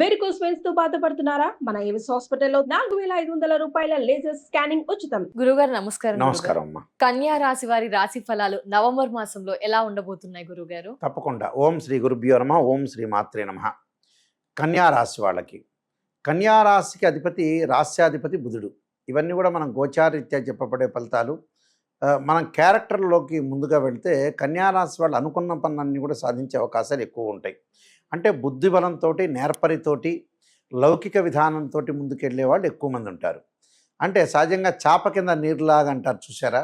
Varicose వెయిన్స్తో బాధపడుతున్నారా? మన Avis హాస్పిటల్లో నాలుగు వేల ఐదు వందల రూపాయల లేజర్ స్కానింగ్ ఉచితం. గురుగారు నమస్కారం. నమస్కారం అమ్మా కన్యా రాశి వారి రాశి ఫలాలు నవంబర్ మాసంలో ఎలా ఉండబోతున్నాయి గురుగారు? తప్పకుండా. ఓం శ్రీ గురుభ్యో నమ ఓం శ్రీ మాత్రే నమ. కన్యా రాశి వాళ్ళకి. కన్యా రాశికి అధిపతి రాస్యాధిపతి బుధుడు. ఇవన్నీ కూడా మనం గోచారీత్యా చెప్పబడే ఫలితాలు. మనం క్యారెక్టర్లోకి ముందుగా వెళ్తే కన్యా రాశి వాళ్ళు అనుకున్న పనులన్నీ కూడా సాధించే అవకాశాలు ఎక్కువ ఉంటాయి. అంటే బుద్ధి బలంతో నేర్పరితోటి లౌకిక విధానంతో ముందుకెళ్ళే వాళ్ళు ఎక్కువ మంది ఉంటారు. అంటే సహజంగా చాప కింద నీరులాగా అంటారు చూసారా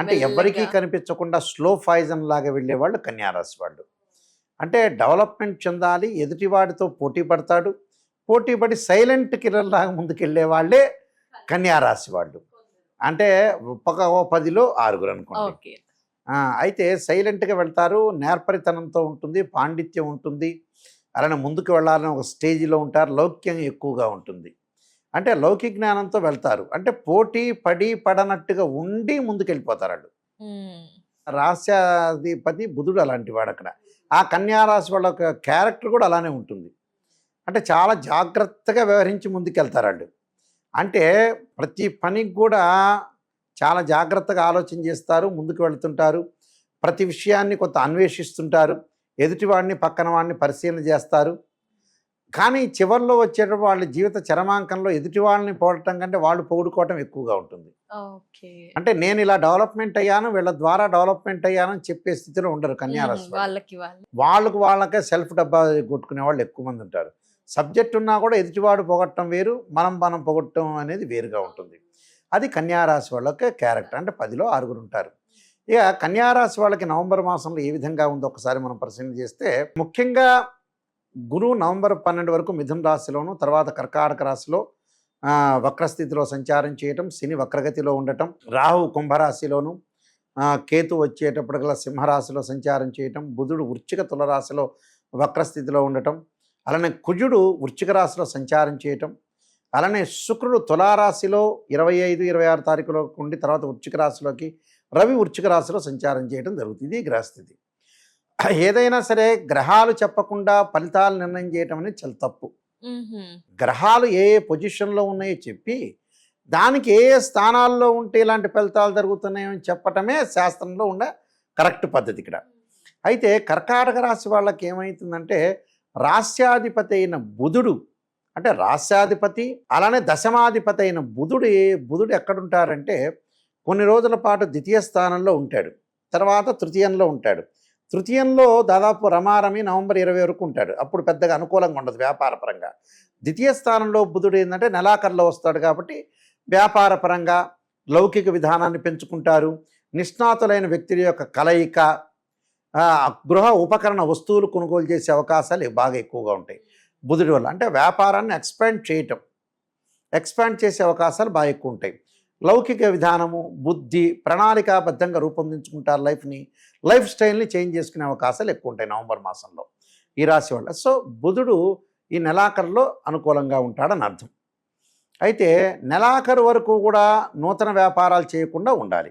అంటే. ఎవరికీ కనిపించకుండా స్లో ఫాయిజన్ లాగా వెళ్ళే వాళ్ళు కన్యారాశి వాళ్ళు. అంటే డెవలప్మెంట్ చెందాలి ఎదుటివాడితో పోటీ పడతాడు పోటీ పడి సైలెంట్ కిల్లర్ లాగా ముందుకెళ్ళే వాళ్ళే కన్యారాశి వాళ్ళు. అంటే ఒక ఓ పదిలో ఆరుగురు అనుకోండి. అయితే సైలెంట్గా వెళ్తారు నేర్పరితనంతో ఉంటుంది పాండిత్యం ఉంటుంది అలానే ముందుకు వెళ్ళాలని ఒక స్టేజిలో ఉంటారు. లౌక్యం ఎక్కువగా ఉంటుంది. అంటే లౌకిక జ్ఞానంతో వెళ్తారు. అంటే పోటీ పడి పడనట్టుగా ఉండి ముందుకు వెళ్ళిపోతారు వాళ్ళు. రాస్యాధిపతి బుధుడు అలాంటి వాడు అక్కడ. ఆ కన్యా రాశి వాళ్ళ యొక్క క్యారెక్టర్ కూడా అలానే ఉంటుంది. అంటే చాలా జాగ్రత్తగా వ్యవహరించి ముందుకెళ్తారు వాళ్ళు. అంటే ప్రతి పనికి కూడా చాలా జాగ్రత్తగా ఆలోచన చేస్తారు ముందుకు వెళ్తుంటారు. ప్రతి విషయాన్ని కొంత అన్వేషిస్తుంటారు. ఎదుటివాడిని పక్కన వాడిని పరిశీలన చేస్తారు. కానీ చివరిలో వచ్చేటప్పుడు వాళ్ళ జీవిత చరమాంకంలో ఎదుటి వాళ్ళని పోవటం కంటే వాళ్ళు పొగుడుకోవటం ఎక్కువగా ఉంటుంది. అంటే నేను ఇలా డెవలప్మెంట్ అయ్యాను వీళ్ళ ద్వారా డెవలప్మెంట్ అయ్యాను అని చెప్పే స్థితిలో ఉండరు కన్యారాశి వాళ్ళు. వాళ్ళకి వాళ్ళు. వాళ్ళకు వాళ్ళకే సెల్ఫ్ డబ్బా కొట్టుకునే వాళ్ళు ఎక్కువ మంది ఉంటారు. సబ్జెక్ట్ ఉన్నా కూడా ఎదుటివాడు పొగట్టడం వేరు మనం మనం పొగట్టడం అనేది వేరుగా ఉంటుంది. అది కన్యారాశి వాళ్ళకి క్యారెక్టర్. అంటే పదిలో ఆరుగురు ఉంటారు. ఇక కన్యారాశి వాళ్ళకి నవంబర్ మాసంలో ఏ విధంగా ఉందో ఒకసారి మనం పరిశీలన చేస్తే ముఖ్యంగా గురువు నవంబర్ పన్నెండు వరకు మిథున రాశిలోను తర్వాత కర్కాటక రాశిలో వక్రస్థితిలో సంచారం చేయటం శని వక్రగతిలో ఉండటం రాహు కుంభరాశిలోను కేతు వచ్చేటప్పటికల్లా సింహరాశిలో సంచారం చేయటం బుధుడు వృచ్చిక తులరాశిలో వక్రస్థితిలో ఉండటం అలానే కుజుడు వృచ్చిక రాశిలో సంచారం చేయటం అలానే శుక్రుడు తులారాశిలో ఇరవై ఐదు ఇరవై ఆరు తారీఖులో ఉండి తర్వాత వృచ్చిక రాశిలోకి రవి వృశ్చిక రాశిలో సంచారం చేయడం జరుగుతుంది. ఇది గ్రహస్థితి. ఏదైనా సరే గ్రహాలు చెప్పకుండా ఫలితాలు నిర్ణయం చేయటం అనేది చాలా తప్పు. గ్రహాలు ఏ ఏ పొజిషన్లో ఉన్నాయో చెప్పి దానికి ఏ ఏ స్థానాల్లో ఉంటే ఇలాంటి ఫలితాలు జరుగుతున్నాయో అని చెప్పటమే శాస్త్రంలో ఉండే కరెక్ట్ పద్ధతి ఇక్కడ. అయితే కర్కాటక రాశి వాళ్ళకి ఏమవుతుందంటే రాస్యాధిపతి అయిన బుధుడు అంటే రాస్యాధిపతి అలానే దశమాధిపతి అయిన బుధుడు బుధుడు ఎక్కడుంటారంటే కొన్ని రోజుల పాటు ద్వితీయ స్థానంలో ఉంటాడు. తర్వాత తృతీయంలో ఉంటాడు. తృతీయంలో దాదాపు రమారమి నవంబర్ ఇరవై వరకు ఉంటాడు. అప్పుడు పెద్దగా అనుకూలంగా ఉండదు వ్యాపార పరంగా ద్వితీయ స్థానంలో బుధుడు ఏంటంటే నెలాఖరులో వస్తాడు కాబట్టి వ్యాపారపరంగా లౌకిక విధానాన్ని పెంచుకుంటారు. నిష్ణాతులైన వ్యక్తుల యొక్క కలయిక గృహ ఉపకరణ వస్తువులు కొనుగోలు చేసే అవకాశాలు బాగా ఎక్కువగా ఉంటాయి. బుధుడి వల్ల అంటే వ్యాపారాన్ని ఎక్స్పాండ్ చేయటం ఎక్స్పాండ్ చేసే అవకాశాలు బాగా ఎక్కువ ఉంటాయి. లౌకిక విధానము బుద్ధి ప్రణాళికాబద్ధంగా రూపొందించుకుంటారు లైఫ్ని. లైఫ్ స్టైల్ని చేంజ్ చేసుకునే అవకాశాలు ఎక్కువ ఉంటాయి నవంబర్ మాసంలో ఈ రాశి వల్ల సో బుధుడు ఈ నెలాఖరులో అనుకూలంగా ఉంటాడని అర్థం. అయితే నెలాఖరు వరకు కూడా నూతన వ్యాపారాలు చేయకుండా ఉండాలి.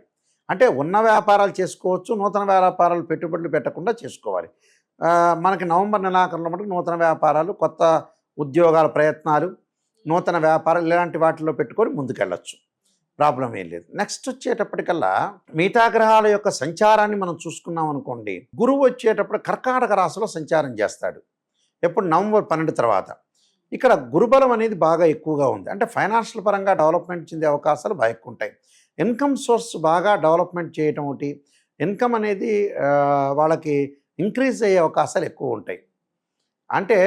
అంటే ఉన్న వ్యాపారాలు చేసుకోవచ్చు నూతన వ్యాపారాలు పెట్టుబడులు పెట్టకుండా చేసుకోవాలి. మనకి నవంబర్ నెలాఖరులో మటుకు నూతన వ్యాపారాలు కొత్త ఉద్యోగాల ప్రయత్నాలు నూతన వ్యాపారాలు ఇలాంటి వాటిలో పెట్టుకొని ముందుకెళ్ళచ్చు. ప్రాబ్లం ఏం లేదు. నెక్స్ట్ వచ్చేటప్పటికల్లా మిగతా గ్రహాల యొక్క సంచారాన్ని మనం చూసుకున్నాం అనుకోండి. గురువు వచ్చేటప్పుడు కర్కాటక రాశిలో సంచారం చేస్తాడు. ఎప్పుడు? నవంబర్ పన్నెండు తర్వాత. ఇక్కడ గురుబలం అనేది బాగా ఎక్కువగా ఉంది. అంటే ఫైనాన్షియల్ పరంగా డెవలప్మెంట్ చెందే అవకాశాలు బాగా ఎక్కువ ఉంటాయి. ఇన్కమ్ సోర్స్ బాగా డెవలప్మెంట్ చేయటం ఒకటి. ఇన్కమ్ అనేది వాళ్ళకి ఇంక్రీజ్ అయ్యే అవకాశాలు ఎక్కువ ఉంటాయి. అంటే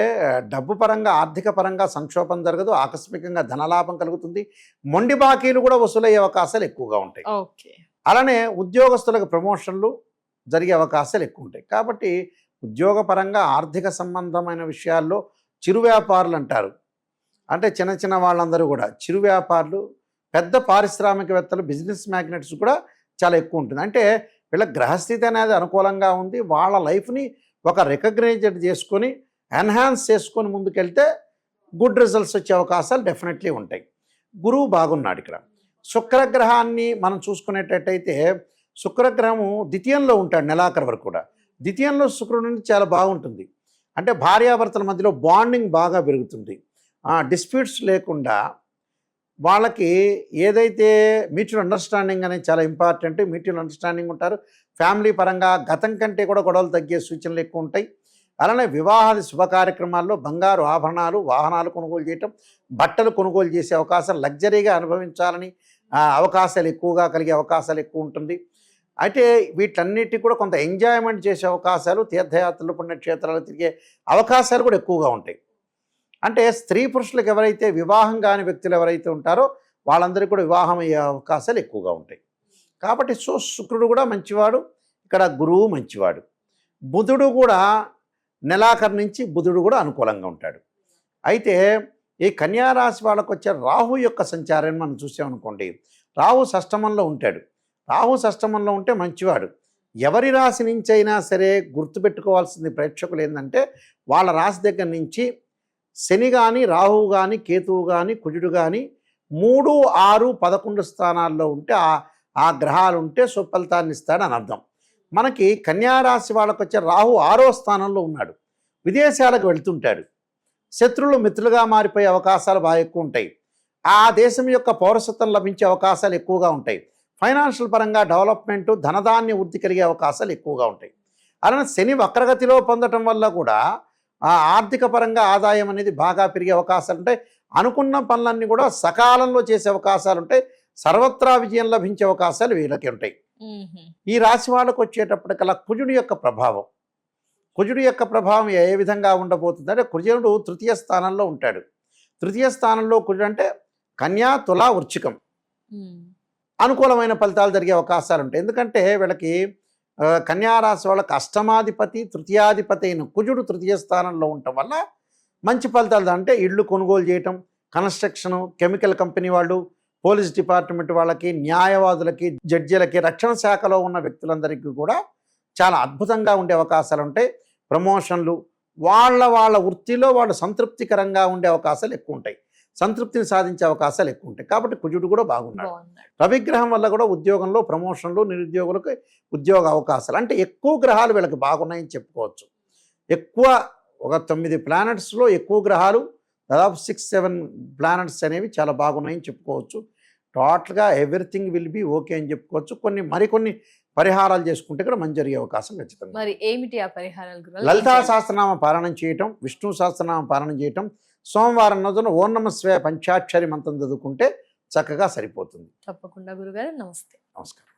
డబ్బు పరంగా ఆర్థిక పరంగా సంక్షోభం జరగదు ఆకస్మికంగా ధనలాభం కలుగుతుంది. మొండి బాకీలు కూడా వసూలయ్యే అవకాశాలు ఎక్కువగా ఉంటాయి. ఓకే. అలానే ఉద్యోగస్తులకు ప్రమోషన్లు జరిగే అవకాశాలు ఎక్కువ ఉంటాయి కాబట్టి ఉద్యోగపరంగా ఆర్థిక సంబంధమైన విషయాల్లో చిరు వ్యాపారులు అంటారు. అంటే చిన్న చిన్న వాళ్ళందరూ కూడా చిరు వ్యాపారులు పెద్ద పారిశ్రామికవేత్తలు బిజినెస్ మ్యాగ్నెట్స్ కూడా చాలా ఎక్కువ ఉంటుంది. అంటే వీళ్ళ గ్రహస్థితి అనేది అనుకూలంగా ఉంది. వాళ్ళ లైఫ్ని ఒక రికగ్నైజ్డ్ చేసుకొని ఎన్హాన్స్ చేసుకొని ముందుకెళ్తే గుడ్ రిజల్ట్స్ వచ్చే అవకాశాలు డెఫినెట్లీ ఉంటాయి. గురువు బాగున్నాడు ఇక్కడ. శుక్రగ్రహాన్ని మనం చూసుకునేటట్టయితే శుక్రగ్రహము ద్వితీయంలో ఉంటాడు నెలాఖరు వరకు కూడా. ద్వితీయంలో శుక్రుడు చాలా బాగుంటుంది. అంటే భార్యాభర్తల మధ్యలో బాండింగ్ బాగా పెరుగుతుంది. డిస్ప్యూట్స్ లేకుండా వాళ్ళకి ఏదైతే మ్యూచువల్ అండర్స్టాండింగ్ అనేది చాలా ఇంపార్టెంట్ మ్యూచువల్ అండర్స్టాండింగ్ ఉంటారు. ఫ్యామిలీ పరంగా గతం కంటే కూడా గొడవలు తగ్గే సూచనలు ఎక్కువ ఉంటాయి. అలానే వివాహాది శుభ కార్యక్రమాల్లో బంగారు ఆభరణాలు వాహనాలు కొనుగోలు చేయటం బట్టలు కొనుగోలు చేసే అవకాశం లగ్జరీగా అనుభవించాలని అవకాశాలు ఎక్కువగా కలిగే అవకాశాలు ఎక్కువ ఉంటుంది. అయితే వీటన్నిటికి కూడా కొంత ఎంజాయ్మెంట్ చేసే అవకాశాలు తీర్థయాత్రలు పుణ్యక్షేత్రాలు తిరిగే అవకాశాలు కూడా ఎక్కువగా ఉంటాయి. అంటే స్త్రీ పురుషులకు ఎవరైతే వివాహం కాని వ్యక్తులు ఎవరైతే ఉంటారో వాళ్ళందరికీ కూడా వివాహం అయ్యే అవకాశాలు ఎక్కువగా ఉంటాయి. కాబట్టి సో శుక్రుడు కూడా మంచివాడు ఇక్కడ గురువు మంచివాడు. బుధుడు కూడా నెలాఖరు నుంచి బుధుడు కూడా అనుకూలంగా ఉంటాడు. అయితే ఈ కన్యారాశి వాళ్ళకు వచ్చే రాహు యొక్క సంచారాన్ని మనం చూసామనుకోండి రాహు సష్టమంలో ఉంటాడు. రాహు సష్టమంలో ఉంటే మంచివాడు. ఎవరి రాశి నుంచి అయినా సరే గుర్తుపెట్టుకోవాల్సింది ప్రేక్షకులు ఏంటంటే వాళ్ళ రాశి దగ్గర నుంచి శని కానీ రాహువు కానీ కేతువు కానీ కుజుడు కానీ మూడు ఆరు పదకొండు స్థానాల్లో ఉంటే ఆ ఆ గ్రహాలు ఉంటే సుఫలితాన్ని ఇస్తాడని అర్థం. మనకి కన్యారాశి వాళ్ళకు వచ్చే రాహు ఆరో స్థానంలో ఉన్నాడు. విదేశాలకు వెళ్తుంటాడు. శత్రులు మిత్రులుగా మారిపోయే అవకాశాలు బాగా ఎక్కువ ఉంటాయి. ఆ దేశం యొక్క పౌరసత్వం లభించే అవకాశాలు ఎక్కువగా ఉంటాయి. ఫైనాన్షియల్ పరంగా డెవలప్మెంట్ ధనధాన్య వృద్ధి కలిగే అవకాశాలు ఎక్కువగా ఉంటాయి. అలానే శని వక్రగతిలో పొందటం వల్ల కూడా ఆ ఆర్థిక పరంగా ఆదాయం అనేది బాగా పెరిగే అవకాశాలు ఉంటాయి. అనుకున్న పనులన్నీ కూడా సకాలంలో చేసే అవకాశాలు ఉంటాయి. సర్వత్రా విజయం లభించే అవకాశాలు వీళ్ళకి ఉంటాయి. ఈ రాశి వాళ్ళకు వచ్చేటప్పటికల్లా కుజుడి యొక్క ప్రభావం. కుజుడి యొక్క ప్రభావం ఏ విధంగా ఉండబోతుంది అంటే కుజుడు తృతీయ స్థానంలో ఉంటాడు. తృతీయ స్థానంలో కుజుడు అంటే కన్యా తులా వృచ్చికం. అనుకూలమైన ఫలితాలు జరిగే అవకాశాలు ఉంటాయి. ఎందుకంటే వీళ్ళకి కన్యా రాశి వాళ్ళకి అష్టమాధిపతి తృతీయాధిపతి అయిన కుజుడు తృతీయ స్థానంలో ఉండటం వల్ల మంచి ఫలితాలు అంటే ఇళ్ళు కొనుగోలు చేయటం కన్స్ట్రక్షన్ కెమికల్ కంపెనీ వాళ్ళు పోలీస్ డిపార్ట్మెంట్ వాళ్ళకి న్యాయవాదులకి జడ్జీలకి రక్షణ శాఖలో ఉన్న వ్యక్తులందరికీ కూడా చాలా అద్భుతంగా ఉండే అవకాశాలు ఉంటాయి. ప్రమోషన్లు వాళ్ళ వాళ్ళ వృత్తిలో వాళ్ళు సంతృప్తికరంగా ఉండే అవకాశాలు ఎక్కువ ఉంటాయి. సంతృప్తిని సాధించే అవకాశాలు ఎక్కువ ఉంటాయి. కాబట్టి కుజుడు కూడా బాగున్నాడు. రవిగ్రహం వల్ల కూడా ఉద్యోగంలో ప్రమోషన్లు నిరుద్యోగులకు ఉద్యోగ అవకాశాలు. అంటే ఎక్కువ గ్రహాలు వీళ్ళకి బాగున్నాయని చెప్పుకోవచ్చు. ఎక్కువ ఒక తొమ్మిది ప్లానెట్స్లో ఎక్కువ గ్రహాలు దాదాపు సిక్స్ సెవెన్ ప్లానెట్స్ అనేవి చాలా బాగున్నాయని చెప్పుకోవచ్చు. టోటల్గా ఎవ్రీథింగ్ విల్ బి ఓకే అని చెప్పుకోవచ్చు. కొన్ని మరికొన్ని పరిహారాలు చేసుకుంటే కూడా మంచి జరిగే అవకాశం ఖచ్చితంగా. మరి ఏమిటి ఆ పరిహారాలు లలితా సహస్రనామ పారాయణం చేయటం విష్ణు సహస్రనామ పారాయణం చేయటం సోమవారం రోజున ఓం నమ శివాయ పంచాక్షరి మంత్రం చదువుకుంటే చక్కగా సరిపోతుంది. తప్పకుండా గురుగారు. నమస్తే. నమస్కారం.